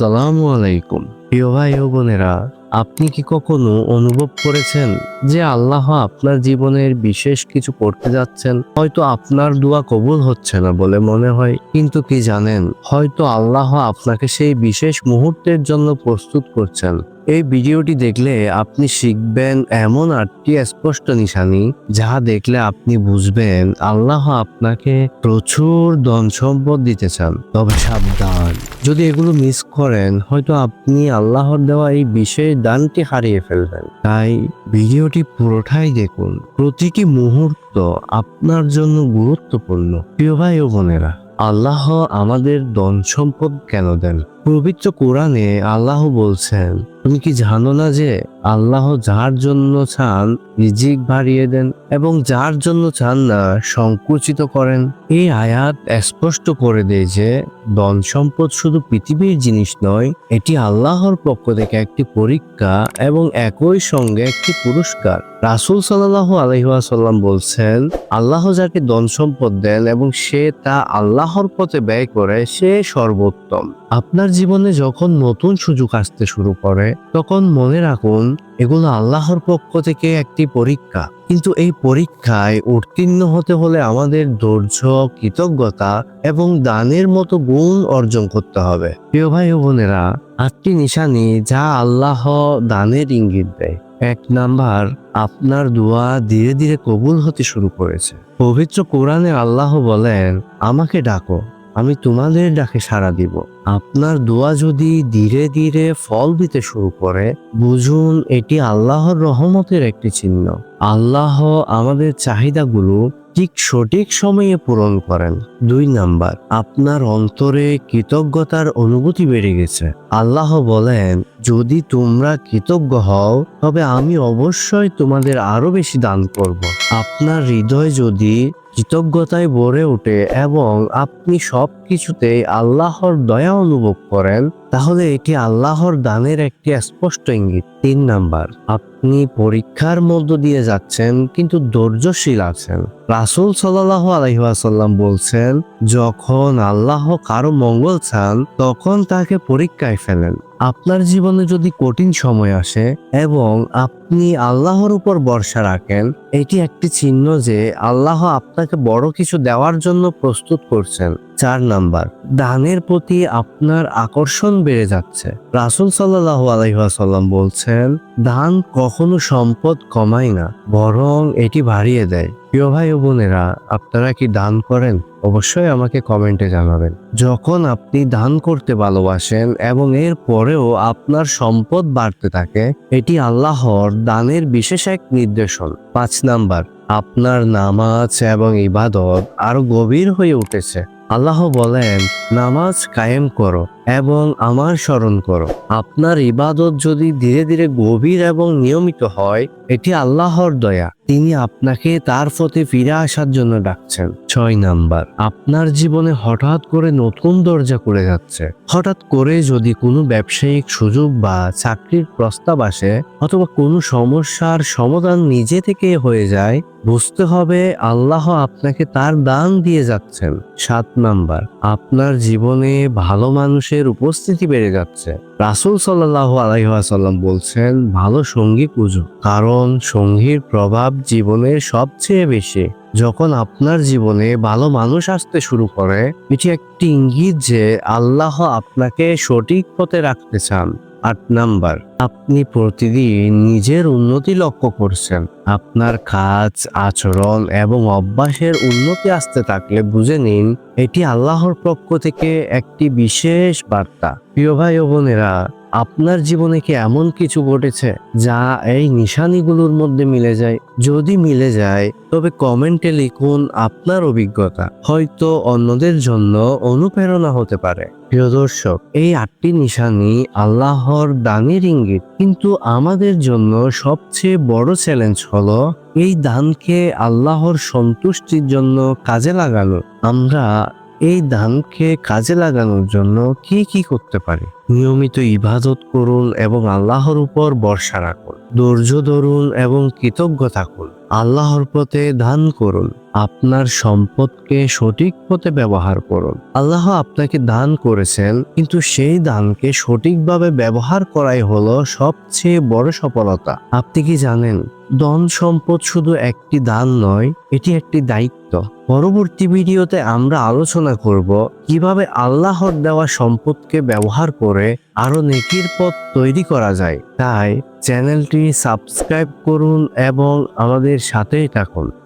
আসসালামু আলাইকুম। প্রিয় ভাই ও বোনেরা, আপনি কি কখনো অনুভব করেছেন যে আল্লাহ আপনার জীবনের বিশেষ কিছু করতে যাচ্ছেন? হয়তো আপনার দোয়া কবুল হচ্ছে না বলে মনে হয়, কিন্তু কি জানেন? হয়তো আল্লাহ আপনাকে সেই বিশেষ মুহূর্তের জন্য প্রস্তুত করছেন। এই ভিডিওটি দেখলে আপনি শিখবেন এমন আটটি স্পষ্ট নিশানি যাহা দেখলে আপনি বুঝবেন আল্লাহ আপনাকে প্রচুর ধন সম্পদ দিতে চান। তবে সাবধান, যদি এগুলো মিস করেন, হয়তো আপনি আল্লাহর দেওয়া এই বিশেষ দানটি হারিয়ে ফেলবেন। তাই ভিডিওটি পুরোটাই দেখুন। প্রতিটি মুহূর্ত আপনার জন্য গুরুত্বপূর্ণ। প্রিয় ভাই ও বোনেরা, আল্লাহ আমাদের ধন সম্পদ কেন দেন? পবিত্র কোরআনে আল্লাহ বলছেন তুমি কি জানো না যে আল্লাহ যার জন্য চান রিজিক বাড়িয়ে দেন এবং যার জন্য চান না সংকুচিত করেন? এই আয়াত স্পষ্ট করে দেয় যে ধন সম্পদ শুধু পৃথিবীর জিনিস নয়, এটি আল্লাহর পক্ষ থেকে একটি পরীক্ষা এবং একই সঙ্গে একটি পুরস্কার। রাসুল সাল্লাহ আলহিহাসাল্লাম বলছেন, আল্লাহ যাকে ধন সম্পদ দেন এবং সে তা আল্লাহর পথে ব্যয় করে, সে সর্বোত্তম। আপনার জীবনে যখন নতুন সুযোগ আসতে শুরু করে তখন মনে রাখুন, এগুলো আল্লাহর পক্ষ থেকে একটি পরীক্ষা। কিন্তু এই পরীক্ষায় উত্তীর্ণ হতে হলে আমাদের ধৈর্য, কৃতজ্ঞতা এবং দানের মতো গুণ অর্জন করতে হবে। প্রিয় ভাই ও বোনেরা, আটটি নিশানি যা আল্লাহ দানের ইঙ্গিত দেয়। এক নাম্বার, আপনার দোয়া ধীরে ধীরে কবুল হতে শুরু করেছে। পবিত্র কোরআনে আল্লাহ বলেন, আমাকে ডাকো আমি তোমাদের ডাকে সাড়া দিব। আপনার দোয়া যদি ধীরে ধীরে ফল দিতে শুরু করে, বুঝুন এটি আল্লাহর রহমতের একটি চিহ্ন। আল্লাহ আমাদের চাহিদাগুলো ঠিক সঠিক সময়ে পূরণ করেন। দুই নাম্বার, আপনার অন্তরে কৃতজ্ঞতার অনুভূতি বেড়ে গেছে। আল্লাহ বলেন, যদি তোমরা কৃতজ্ঞ হও, তবে আমি অবশ্যই তোমাদের আরও বেশি দান করব। আপনার হৃদয় যদি কৃতজ্ঞতায় ভরে ওঠে এবং আপনি সব কিছুতেই আল্লাহর দয়া অনুভব করেন, তাহলে এটি আল্লাহর দানের একটি স্পষ্ট ইঙ্গিত। তিন নাম্বার, আপনি পরীক্ষার মধ্য দিয়ে যাচ্ছেন, কিন্তু ধৈর্যশীল আছেন। রাসুল সাল্লাহ আলহিহাসাল্লাম বলছেন, যখন আল্লাহ কারও মঙ্গল চান, তখন তাকে পরীক্ষায় ফেলেন। আপনার জীবনে যদি কঠিন সময় আসে এবং আপনি আল্লাহর উপর ভরসা রাখেন, এটি একটি চিহ্ন যে আল্লাহ আপনাকে বড় কিছু দেওয়ার জন্য প্রস্তুত করছেন। চার নাম্বার, দানের প্রতি আপনার আকর্ষণ বেড়ে যাচ্ছে। রাসুল সাল্লাহ আলহিহাসাল্লাম বলছেন, দান কখনো সম্পদ কমায় না, বরং এটি বাড়িয়ে দেয়। প্রিয় ভাই ও বোনেরা, আপনারা কি দান করেন? অবশ্যই আমাকে কমেন্টে জানাবেন। যখন আপনি দান করতে ভালোবাসেন এবং এর পরেও আপনার সম্পদ বাড়তে থাকে, এটি আল্লাহর দানের বিশেষ এক নির্দেশন। পাঁচ নাম্বার, আপনার নামাজ এবং ইবাদত আরও গভীর হয়ে উঠেছে। আল্লাহ বলেন নামাজ কায়েম করো। এবং আমার স্মরণ করো, আপনার ইবাদত যদি ধীরে ধীরে গভীর এবং নিয়মিত হয়, এটি আল্লাহর দয়া। তিনি আপনাকে তার পথে ফিরে আসার জন্য ডাকছেন। ছয় নাম্বার, আপনার জীবনে হঠাৎ করে নতুন দরজা করে যাচ্ছে। হঠাৎ করে যদি কোনো ব্যবসায়িক সুযোগ বা চাকরির প্রস্তাব আসে, অথবা কোনো সমস্যার সমাধান নিজে থেকে হয়ে যায়, বুঝতে হবে আল্লাহ আপনাকে তার দান দিয়ে যাচ্ছেন। সাত নাম্বার, আপনার জীবনে ভালো মানুষের উপস্থিতি বেড়ে যাচ্ছে। রাসুল সাল্লাহ আলাইসাল্লাম বলছেন, ভালো সঙ্গী পুজো কারণ সঙ্গীর প্রভাব জীবনের সবচেয়ে বেশি। যখন আপনার জীবনে ভালো মানুষ আসতে শুরু করে, এটি একটি ইঙ্গিত যে আল্লাহ আপনাকে সঠিক পথে রাখতে চান। আট নাম্বার, আপনি প্রতিদিন নিজের উন্নতি লক্ষ্য করছেন। আপনার কাজ, আচরণ এবং অভ্যাসের উন্নতি আসতে থাকলে বুঝে নিন, এটি আল্লাহর পক্ষ থেকে একটি বিশেষ বার্তা। প্রিয় ভাই ও বোনেরা, আপনার জীবনে কি এমন কিছু ঘটেছে যা এই নিশানিগুলোর মধ্যে মিলে যায়? যদি মিলে যায়, তবে কমেন্টে লিখুন আপনার অভিজ্ঞতা। হয়তো অন্যদের জন্য অনুপ্রেরণা হতে পারে। প্রিয় দর্শক, এই আটটি নিশানি আল্লাহর দানের ইঙ্গিত। কিন্তু আমাদের জন্য সবচেয়ে বড় চ্যালেঞ্জ হলো এই দানকে আল্লাহর সন্তুষ্টির জন্য কাজে লাগানো। আমরা এই দানকে কাজে লাগানোর জন্য কি কি করতে পারি? নিয়মিত ইবাদত করুন এবং আল্লাহর উপর ভরসা রাখুন। ধৈর্য ধরুন এবং কৃতজ্ঞ থাকুন আল্লাহর পথে দান করুন, আপনার সম্পদকে সঠিক পথে ব্যবহার করুন। আল্লাহ আপনাকে দান করেছেন, কিন্তু সেই দানকে সঠিকভাবে ব্যবহার করাই হলো সবচেয়ে বড় সফলতা। আপনি কি জানেন ধন সম্পদ শুধু একটি দান নয়, এটি একটি দায়িত্ব। পরবর্তী ভিডিওতে আমরা আলোচনা করব কীভাবে আল্লাহর দেওয়া সম্পদকে ব্যবহার করে আরও নেকির পথ তৈরি করা যায়। তাই চ্যানেলটি সাবস্ক্রাইব করুন এবং আমাদের সাথেই থাকুন।